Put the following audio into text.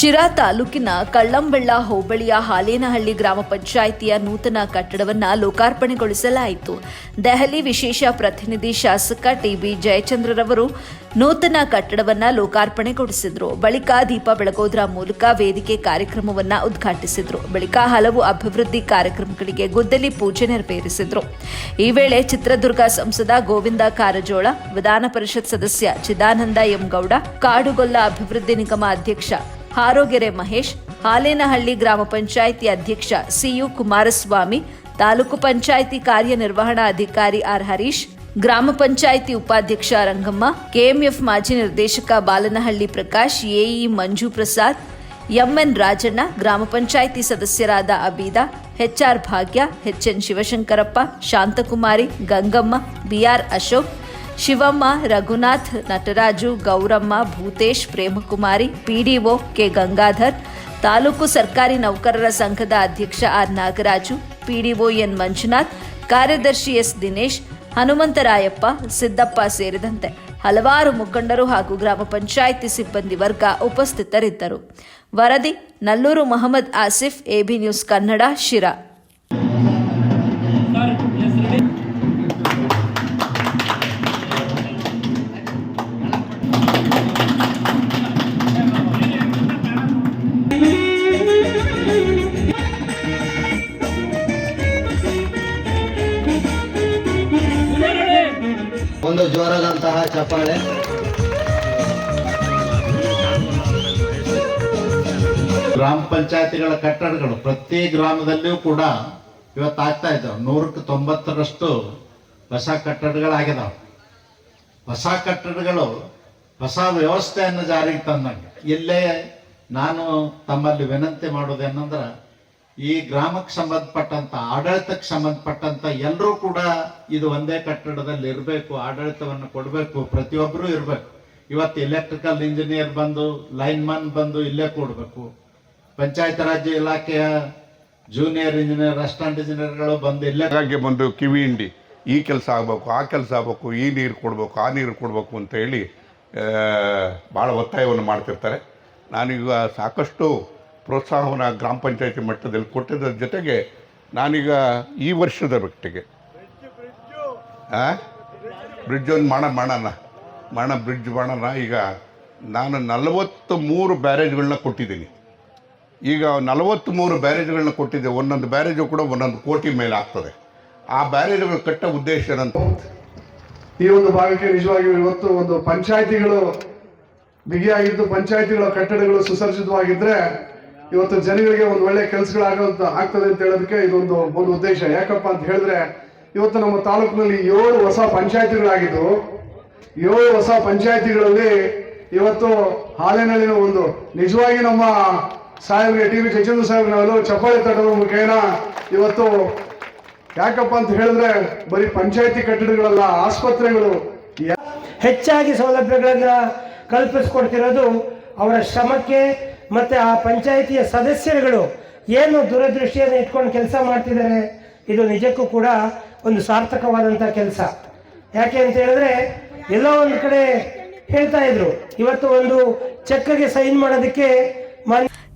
ಶಿರಾ ತಾಲೂಕಿನ ಕಳ್ಳಂಬೆಳ್ಳ ಹೋಬಳಿಯ ಹಾಲೇನಹಳ್ಳಿ ಗ್ರಾಮ ಪಂಚಾಯಿತಿಯ ನೂತನ ಕಟ್ಟಡವನ್ನು ಲೋಕಾರ್ಪಣೆಗೊಳಿಸಲಾಯಿತು. ದೆಹಲಿ ವಿಶೇಷ ಪ್ರತಿನಿಧಿ ಶಾಸಕ ಟಿಬಿ ಜಯಚಂದ್ರರವರು ನೂತನ ಕಟ್ಟಡವನ್ನು ಲೋಕಾರ್ಪಣೆಗೊಳಿಸಿದರು. ಬಳಿಕ ದೀಪ ಬೆಳಗೋದ್ರ ಮೂಲಕ ವೇದಿಕೆ ಕಾರ್ಯಕ್ರಮವನ್ನು ಉದ್ಘಾಟಿಸಿದರು. ಬಳಿಕ ಹಲವು ಅಭಿವೃದ್ಧಿ ಕಾರ್ಯಕ್ರಮಗಳಿಗೆ ಗುದ್ದಲಿ ಪೂಜೆ ನೆರವೇರಿಸಿದರು. ಈ ವೇಳೆ ಚಿತ್ರದುರ್ಗ ಸಂಸದ ಗೋವಿಂದ ಕಾರಜೋಳ, ವಿಧಾನ ಪರಿಷತ್ ಸದಸ್ಯ ಚಿದಾನಂದ ಎಂಗೌಡ ಕಾಡುಗೊಲ್ಲ ಅಭಿವೃದ್ಧಿ ನಿಗಮ ಅಧ್ಯಕ್ಷ ಹಾರೋಗೆರೆ ಮಹೇಶ್, ಹಾಲೇನಹಳ್ಳಿ ಗ್ರಾಮ ಪಂಚಾಯಿತಿ ಅಧ್ಯಕ್ಷ ಸಿಯು ಕುಮಾರಸ್ವಾಮಿ, ತಾಲೂಕು ಪಂಚಾಯಿತಿ ಕಾರ್ಯನಿರ್ವಹಣಾ ಅಧಿಕಾರಿ ಆರ್ ಹರೀಶ್, ಗ್ರಾಮ ಪಂಚಾಯಿತಿ ಉಪಾಧ್ಯಕ್ಷ ರಂಗಮ್ಮ, ಕೆಎಂಎಫ್ ಮಾಜಿ ನಿರ್ದೇಶಕ ಬಾಲನಹಳ್ಳಿ ಪ್ರಕಾಶ್ ಎಇ ಮಂಜು ಪ್ರಸಾದ್, ಎಂಎನ್ ರಾಜಣ್ಣ, ಗ್ರಾಮ ಪಂಚಾಯಿತಿ ಸದಸ್ಯರಾದ Abida HR Bhagya HN Shivashankarappa, Shanthakumari, Gangamma BR Ashok Shivamma, Raghunath, Nataraju, Gowramma, Bhootesh, Premakumari PDO K Gangadhar, taluk ಸರ್ಕಾರಿ ನೌಕರರ ಸಂಘದ ಅಧ್ಯಕ್ಷ R Nagaraju PDO N Manjunath, ಕಾರ್ಯದರ್ಶಿ ಎಸ್ ದಿನೇಶ್, ಹನುಮಂತರಾಯಪ್ಪ, ಸಿದ್ದಪ್ಪ ಸೇರಿದಂತೆ ಹಲವಾರು ಮುಖಂಡರು ಹಾಗೂ ಗ್ರಾಮ ಪಂಚಾಯಿತಿ ಸಿಬ್ಬಂದಿ ವರ್ಗ ಉಪಸ್ಥಿತರಿದ್ದರು. ವರದಿ, ನಲ್ಲೂರು ಮೊಹಮ್ಮದ್ ಆಸಿಫ್ ಎಬಿ ನ್ಯೂಸ್ ಕನ್ನಡ, ಶಿರಾ. ಒಂದು ಜೋರಾದಂತಹ ಚಪ್ಪಾಳೆ. ಗ್ರಾಮ ಪಂಚಾಯತಿಗಳ ಕಟ್ಟಡಗಳು ಪ್ರತಿ ಗ್ರಾಮದಲ್ಲಿಯೂ ಕೂಡ ಇವತ್ತು ಆಗ್ತಾ ಇದ್ದಾವೆ. ನೂರಕ್ಕೆ ತೊಂಬತ್ತರಷ್ಟು ಹೊಸ ಕಟ್ಟಡಗಳಾಗಿದಾವೆ. ಹೊಸ ಕಟ್ಟಡಗಳು, ಹೊಸ ವ್ಯವಸ್ಥೆಯನ್ನು ಜಾರಿಗೆ ತಂದಂಗೆ. ಇಲ್ಲೇ ನಾನು ತಮ್ಮಲ್ಲಿ ವಿನಂತಿ ಮಾಡೋದೇನಂದ್ರೆ ಈ ಗ್ರಾಮಕ್ಕೆ ಸಂಬಂಧಪಟ್ಟಂತ, ಆಡಳಿತಕ್ಕೆ ಸಂಬಂಧಪಟ್ಟಂತ ಎಲ್ಲರೂ ಕೂಡ ಇದು ಒಂದೇ ಕಟ್ಟಡದಲ್ಲಿ ಇರಬೇಕು, ಆಡಳಿತವನ್ನು ಕೊಡಬೇಕು, ಪ್ರತಿಯೊಬ್ಬರೂ ಇರಬೇಕು. ಇವತ್ತು ಎಲೆಕ್ಟ್ರಿಕಲ್ ಇಂಜಿನಿಯರ್ ಬಂದು ಲೈನ್ ಬಂದು ಇಲ್ಲೇ ಕೊಡಬೇಕು. ಪಂಚಾಯತ್ ರಾಜ್ ಇಲಾಖೆಯ ಜೂನಿಯರ್ ಇಂಜಿನಿಯರ್ ಅಸಿಸ್ಟೆಂಟ್ ಇಂಜಿನಿಯರ್ಗಳು ಬಂದು ಇಲ್ಲೇ ಹಾಗೆ ಬಂದು ಕಿವಿ ಹಿಂಡಿ, ಈ ಕೆಲಸ ಆಗಬೇಕು, ಆ ಕೆಲಸ ಆಗಬೇಕು, ಈ ನೀರು ಕೊಡಬೇಕು, ಆ ನೀರು ಕೊಡಬೇಕು ಅಂತ ಹೇಳಿ ಭಾಳ ಒತ್ತಾಯವನ್ನು ಮಾಡ್ತಿರ್ತಾರೆ. ನಾನೀಗ ಸಾಕಷ್ಟು ಪ್ರೋತ್ಸಾಹವನ್ನು ಗ್ರಾಮ ಪಂಚಾಯತಿ ಮಟ್ಟದಲ್ಲಿ ಕೊಟ್ಟಿದ್ದರ ಜೊತೆಗೆ ನಾನೀಗ ಈ ವರ್ಷದ ಮಟ್ಟಿಗೆ. ಬ್ರಿಡ್ಜ್ ಒಂದು ಮಾಡೋಣ ಮಾಡೋಣ. ಮಾಡೋಣ, ಬ್ರಿಡ್ಜ್ ಮಾಡೋಣ. ಈಗ ನಾನು ನಲವತ್ತು ಮೂರು ಬ್ಯಾರೇಜ್ಗಳನ್ನ ಕೊಟ್ಟಿದ್ದೀನಿ. ಈಗ ನಲವತ್ತು ಮೂರು ಬ್ಯಾರೇಜ್ಗಳನ್ನ ಕೊಟ್ಟಿದ್ದೆ. ಒಂದೊಂದು ಬ್ಯಾರೇಜು ಕೂಡ ಒಂದೊಂದು ಕೋಟಿ ಮೇಲೆ ಆಗ್ತದೆ. ಆ ಬ್ಯಾರೇಜ್ಗಳು ಕಟ್ಟ ಉದ್ದೇಶ ಏನಂತ ಈ ಒಂದು ಭಾಗಕ್ಕೆ ನಿಜವಾಗಿಯೂ ಇವತ್ತು ಒಂದು ಪಂಚಾಯಿತಿಗಳು ಬಿಗಿಯಾಗಿದ್ದು ಪಂಚಾಯಿತಿಗಳ ಕಟ್ಟಡಗಳು ಸುಸಜ್ಜಿತವಾಗಿದ್ರೆ ಇವತ್ತು ಜನಗಳಿಗೆ ಒಂದು ಒಳ್ಳೆ ಕೆಲಸಗಳಾಗೋದು ಆಗ್ತದೆ ಅಂತ ಹೇಳೋದಕ್ಕೆ ಇದೊಂದು ಒಂದು ಉದ್ದೇಶ. ಯಾಕಪ್ಪ ಅಂತ ಹೇಳಿದ್ರೆ, ಇವತ್ತು ನಮ್ಮ ತಾಲೂಕಿನಲ್ಲಿ ಏಳು ಹೊಸ ಪಂಚಾಯತಿಗಳಾಗಿದ್ದು, ಏಳು ಹೊಸ ಪಂಚಾಯತಿಗಳಲ್ಲಿ ಇವತ್ತು ಹಾಲಿನಲ್ಲಿನ ಒಂದು ನಿಜವಾಗಿ ನಮ್ಮ ಸಾಹೇಬ್ರಿಗೆ ಟಿ ವಿ ಕಚೇಂದ್ರ ಸಾಹೇಬ್ನವರು ಚಪ್ಪಾಳೆ ತಟ್ಟದ ಮುಖೇನ ಇವತ್ತು ಯಾಕಪ್ಪ ಅಂತ ಹೇಳಿದ್ರೆ, ಬರೀ ಪಂಚಾಯತಿ ಕಟ್ಟಡಗಳಲ್ಲ, ಆಸ್ಪತ್ರೆಗಳು ಹೆಚ್ಚಾಗಿ ಸೌಲಭ್ಯಗಳನ್ನು ಕಲ್ಪಿಸ್ಕೊಡ್ತಿರೋದು ಅವರ ಶ್ರಮಕ್ಕೆ ಮತ್ತು ಆ ಪಂಚಾಯಿತಿಯ ಸದಸ್ಯರುಗಳು ಏನು ದೂರದೃಷ್ಟಿಯನ್ನು ಇಟ್ಕೊಂಡು ಕೆಲಸ ಮಾಡ್ತಿದ್ದಾರೆ, ಇದು ನಿಜಕ್ಕೂ ಕೂಡ ಒಂದು ಸಾರ್ಥಕವಾದಂಥ ಕೆಲಸ. ಯಾಕೆ ಅಂತ ಹೇಳಿದ್ರೆ, ಎಲ್ಲೋ ಒಂದು ಕಡೆ ಹೇಳ್ತಾ ಇದ್ರು, ಇವತ್ತು ಒಂದು ಚೆಕ್ಗೆ ಸೈನ್ ಮಾಡೋದಕ್ಕೆ ಮಾನ್ಯ